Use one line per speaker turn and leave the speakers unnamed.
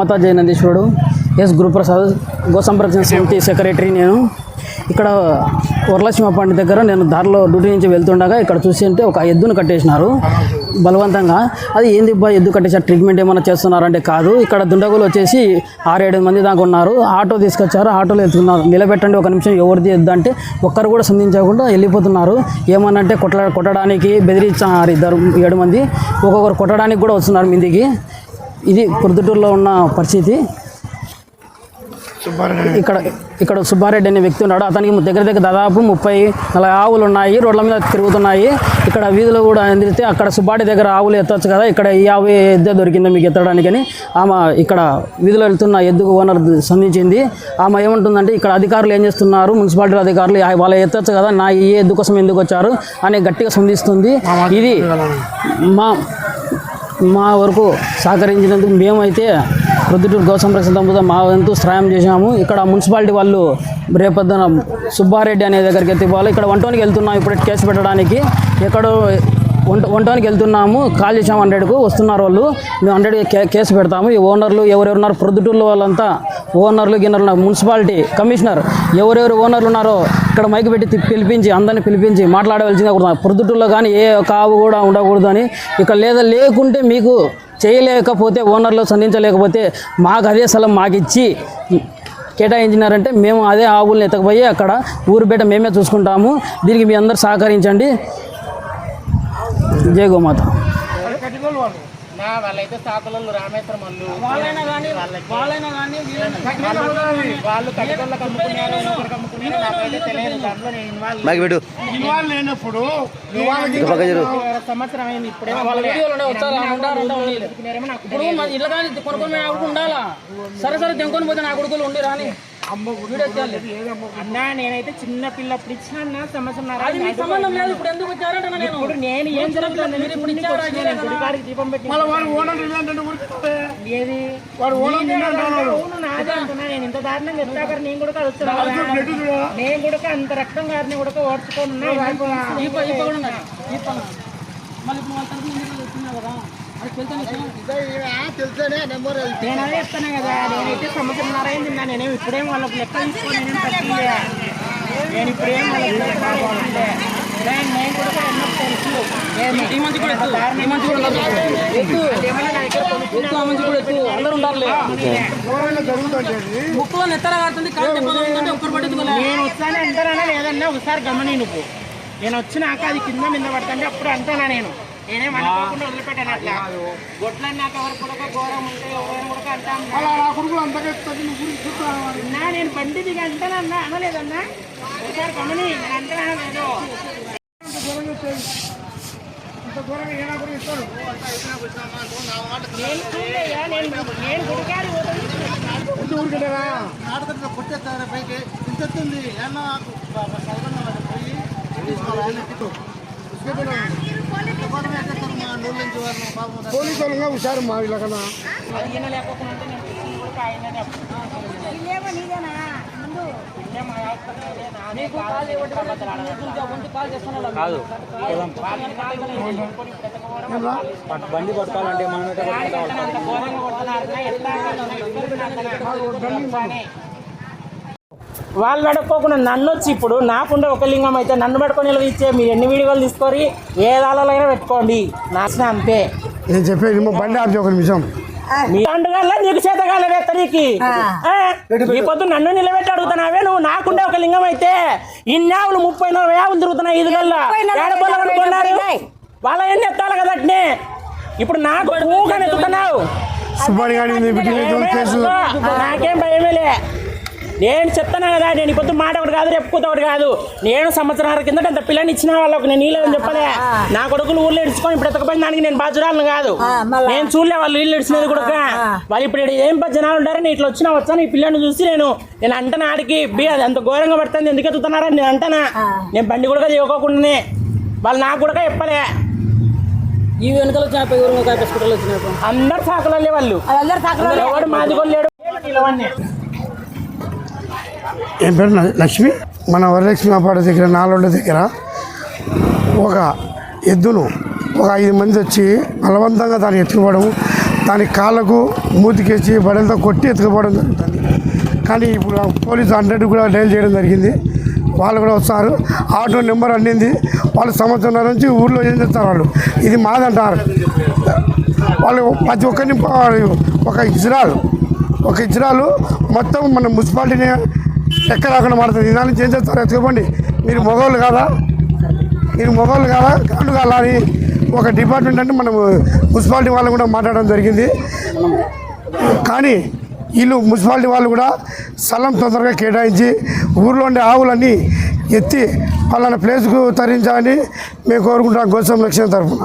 గోమాత జయనందీశ్వరుడు ఎస్ గురుప్రసాద్ గోసంరక్షణ సమితి సెక్రటరీ నేను. ఇక్కడ వరలక్ష్మి పండి దగ్గర నేను దారిలో డ్యూటీ నుంచి వెళ్తుండగా ఇక్కడ చూసి అంటే ఒక ఎద్దును కట్టేసినారు. బలవంతంగా. అది ఏంది బా ఎద్దు కట్టేసారు ట్రీట్మెంట్ ఏమైనా చేస్తున్నారంటే కాదు. ఇక్కడ దుండగులు వచ్చేసి ఆరేడు మంది దాకా ఉన్నారు. ఆటో తీసుకొచ్చారు. ఆటోలో వెళ్తున్నారు. నిలబెట్టండి ఒక నిమిషం. ఎవరిది ఎద్దు అంటే ఒక్కరు కూడా సంధించకుండా వెళ్ళిపోతున్నారు. ఏమనంటే కొట్ల కొట్టడానికి బెదిరించారు ఇద్దరు ఏడు మంది. ఒక్కొక్కరు కొట్టడానికి కూడా వస్తున్నారు మీదికి. ఇది ప్రొద్దుటూరులో ఉన్న పరిస్థితి. ఇక్కడ ఇక్కడ సుబ్బారెడ్డి అనే వ్యక్తి ఉన్నాడు. అతనికి దగ్గర దగ్గర దాదాపు ముప్పై నలభై ఆవులు ఉన్నాయి. రోడ్ల మీద తిరుగుతున్నాయి. ఇక్కడ వీధిలో కూడా అందితే అక్కడ సుబ్బారెడ్డి దగ్గర ఆవులు ఎత్తవచ్చు కదా. ఇక్కడ ఈ ఆవు ఎద్దే దొరికిందో మీకు ఎత్తడానికని. ఆమె ఇక్కడ వీధిలో వెళ్తున్న ఎద్దుకు ఓనర్ సంధించింది. ఆమె ఏమంటుందంటే ఇక్కడ అధికారులు ఏం చేస్తున్నారు? మున్సిపాలిటీ అధికారులు "ఆ, వాళ్ళ ఎత్తచ్చు కదా. నా ఈ ఎద్దు కోసం ఎందుకు వచ్చారు? అని గట్టిగా సంధిస్తుంది. ఇది మా మా వరకు సహకరించినందుకు మేమైతే ప్రొద్దుటూరు గౌ సంరక్షణ మా వంతు సహాయం చేశాము. ఇక్కడ మున్సిపాలిటీ వాళ్ళు రేపొద్దున సుబ్బారెడ్డి అనే దగ్గరికి ఎత్తిపోవాలి ఇక్కడ వంటోనికి వెళ్తున్నాం. ఇప్పుడు కేసు పెట్టడానికి ఎక్కడో వంట వంటోనికి వెళ్తున్నాము. కాల్ చేసాము హండ్రెడ్కు. వస్తున్నారు వాళ్ళు. మేము హండ్రెడ్ కే కేసు పెడతాము. ఈ ఓనర్లు ఎవరెవరున్నారు? ప్రొద్దుటూరులో వాళ్ళంతా ఓనర్లు గిన్నర్లు మున్సిపాలిటీ కమిషనర్ ఎవరెవరు ఓనర్లు ఉన్నారో ఇక్కడ మైక్ పెట్టి పిలిపించి అందరిని పిలిపించి మాట్లాడవలసిందిగా కూడా ప్రొద్దుటూరులో కానీ ఏ కావు కూడా ఉండకూడదు అని. ఇక్కడ లేదా లేకుంటే మీకు చేయలేకపోతే ఓనర్లు సంధించలేకపోతే మాకు అదే స్థలం మాకు ఇచ్చి కేటాయించినారంటే మేము అదే ఆవుల్ని ఎత్తకపోయి అక్కడ ఊరు బయట మేమే చూసుకుంటాము. దీనికి మీ అందరు సహకరించండి. జయ గోమాత.
నా వాళ్ళైతే సాకులలో రామేశ్వరం వాళ్ళు
వాళ్ళైనా కానీ వాళ్ళైనా కానీ
వాళ్ళు కట్టుకోళ్ళకి అమ్ముకున్నారు నాకైతే తెలియదు. దాంట్లో నేను ఇన్వాల్వ్
మాకు పెట్టు.
ఇవాళ లేనప్పుడు
సంవత్సరం అయింది ఇప్పుడే.
వాళ్ళ వచ్చారా
నాకు
ఇప్పుడు కానీ కొనుక్కొని నా కొడుకు ఉండాలా? సరే సరే తెంకొని పోతే నా కొడుకులు ఉండి రాని.
అన్నా నేనైతే చిన్న పిల్ల అప్పుడు ఇచ్చిన అన్న సంవత్సరం
అది మీకు సంబంధం లేదు. ఇప్పుడు ఎందుకు వచ్చారంటే నేను?
ఇప్పుడు ఏం జరుగుతుంది
ఇప్పుడు
దీపం పెట్టి ఏది? నాదే అంటున్నా. ఇంత దారుణంగా ఎత్తాకరు నేను కూడా కలుస్తున్నా నేను కూడా అంత రక్తం గారిని కూడా ఓడ్చుకొని
మళ్ళీ ఇప్పుడు వాళ్ళ తరఫున ఎందుకు చెప్తున్నా కదా. అది తెలుసా నీకు?
నేను అదే. చెప్తాను కదా నేనైతే సంవత్సరంన్నర అయింది నా నేనేం ఇప్పుడేం వాళ్ళకి లెక్క నేనేం నేను ఇప్పుడేం వాళ్ళకి. నేను కూడా తెలుసు?
ఈ మంచి కూడా ఈ మంచి కూడా ఆ మంచి కూడా అందరూ ఉండాలి ముక్కులో నెత్తర కాడుతుంది ఒక్కరు పట్టుకోలే
నేను వచ్చాను అంటానా లేదన్నా ఒకసారి గమని నువ్వు. నేను వచ్చినాక అది కింద మీద పడుతుంటే అప్పుడు అంటానా నేను? నేనేం అనుకోకుండా వదిలిపెట్టాను అట్లా. గొడ్లని నాకు ఎవరు కూడా ఘోరం ఉంటే ఎవరు కూడా అంటాను. అన్నా నేను బండి దిగి అంటానన్నా అనలేదన్నా? ఒకసారి గమని నేను అంటానా లేదు?
ఇంత ఘోరంగా వచ్చేది. ఇంత ఘోరంగా ఏ నా కొడుకు ఇస్తాడు
నేను గుడికాడి పోతాను
ఇంత ఊరికెళ్ళారా పోలీసు వాళ్ళగా హుషారు మా వీళ్ళకన్నా
బండి పట్టుకోవాలంటే మనమే
అంత ఘోరంగా కొడుతున్నారు. ఎట్లా అంటారు? వాళ్ళు పడుకోకుండా నన్ను వచ్చి ఇప్పుడు నాకుండే ఒక లింగం అయితే నన్ను పట్టుకొని నిలదీచ్చే మీరు ఎన్ని వీడియోలు తీసుకొని ఏ దాలలో పెట్టుకోండి. నాశనం అంతే.
నేను చెప్పేది బండి ఒక నిమిషం.
మీ పండుగల్లో నీకు చేతగాల వేత్తరికి ఈ పొద్దు నన్ను నిలబెట్టి అడుగుతున్నావే నువ్వు. నాకుండే ఒక లింగం అయితే ఇన్ని ఆవులు ముప్పై నలభై ఆవులు తిరుగుతున్నాయి ఇది కల్లా ఏడబోళ్ళు అనుకున్నారు? వాళ్ళ ఎన్ని ఎత్తాలి కదా అట్నే? ఇప్పుడు నాకు ఊగా ఎత్తుతున్నావు
సుబ్బాడి గారి మీద పెట్టిన కేసు
నాకేం భయమేలే నేను చెప్తాను కదా నేను ఇప్పుడు మాట ఒకటి కాదు రేపు కూత ఒకటి కాదు. నేను సంవత్సరాల కిందట అంత పిల్లని ఇచ్చిన వాళ్ళకు నేను నీళ్ళని చెప్పలే. నా కొడుకులు ఊళ్ళో ఇడుచుకొని ఇప్పుడు ఎత్తకపోయిన దానికి నేను బాజురాలను కాదు. నేను చూడలే వాళ్ళు ఇల్లు ఇడిచినది కూడా. వాళ్ళు ఇప్పుడు ఏం పది జనాలు ఉంటారని ఇట్లా వచ్చినా వచ్చాను ఈ పిల్లని చూసి నేను నేను అంటనా ఆడికి బి అది అంత ఘోరంగా పడుతుంది ఎందుకు ఎత్తుతున్నారని నేను అంటానా? నేను బండి కూడా చేయకోకుండానే వాళ్ళు నాకు కూడా చెప్పలే
ఈ వెనకాల ఎవరు? కాపేసుకుంటారు వచ్చినప్పుడు.
అందరు సాకులే వాళ్ళు. ఎవడు మాది కూడా లేడు. నిలవన్నీ.
ఏం పేరు? లక్ష్మి? మన వరలక్ష్మి అపాడ దగ్గర నాలుగు దగ్గర ఒక ఎద్దును ఒక ఐదు మంది వచ్చి బలవంతంగా దాన్ని ఎత్తుకుపోవడం దాని కాళ్ళకు మూతికేసి బడలతో కొట్టి ఎత్తుకుపోవడం జరుగుతుంది. కానీ ఇప్పుడు పోలీసు హండ్రెడ్ కూడా డైల్ చేయడం జరిగింది. వాళ్ళు కూడా వస్తారు. ఆటో నెంబర్ అందింది వాళ్ళు సంవత్సరం నుంచి ఊళ్ళో ఏం చేస్తారు వాళ్ళు? ఇది మాదంటారు. వాళ్ళు ప్రతి ఒక్కరిని ఒక ఇజ్రాలు ఒక ఇజ్రాలు మొత్తం మన మున్సిపాలిటీని లెక్క రాకుండా మారుతుంది దాని నుంచి ఏం చేస్తారు ఎత్తుకోండి మీరు మొగవాళ్ళు కాదా? మీరు మొగోళ్ళు కాదా? కాదు కాదా అని ఒక డిపార్ట్మెంట్ అంటే మనం మున్సిపాలిటీ వాళ్ళు కూడా మాట్లాడడం జరిగింది. కానీ వీళ్ళు మున్సిపాలిటీ వాళ్ళు కూడా స్థలం తొందరగా కేటాయించి ఊర్లో ఉండే ఆవులన్నీ ఎత్తి వాళ్ళని ప్లేస్కు తరించాలని మేము కోరుకుంటాం గోసం లక్ష్యం తరఫున.